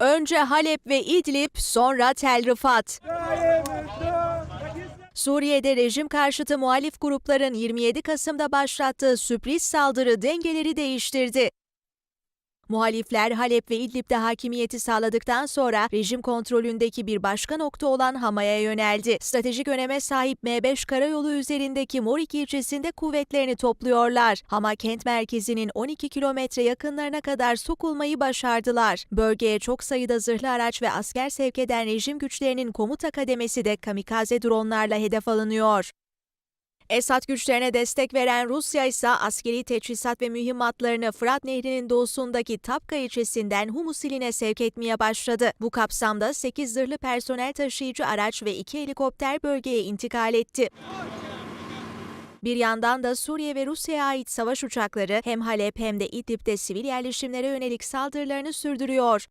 Önce Halep ve İdlib, sonra Tel Rifat. Suriye'de rejim karşıtı muhalif grupların 27 Kasım'da başlattığı sürpriz saldırı dengeleri değiştirdi. Muhalifler Halep ve İdlib'de hakimiyeti sağladıktan sonra rejim kontrolündeki bir başka nokta olan Hama'ya yöneldi. Stratejik öneme sahip M5 karayolu üzerindeki Morik ilçesinde kuvvetlerini topluyorlar. Hama kent merkezinin 12 kilometre yakınlarına kadar sokulmayı başardılar. Bölgeye çok sayıda zırhlı araç ve asker sevk eden rejim güçlerinin komuta kademesi de kamikaze dronlarla hedef alınıyor. Esad güçlerine destek veren Rusya ise askeri teçhizat ve mühimmatlarını Fırat Nehri'nin doğusundaki Tapka ilçesinden Humus iline sevk etmeye başladı. Bu kapsamda 8 zırhlı personel taşıyıcı araç ve 2 helikopter bölgeye intikal etti. Bir yandan da Suriye ve Rusya'ya ait savaş uçakları hem Halep hem de İdlib'de sivil yerleşimlere yönelik saldırılarını sürdürüyor.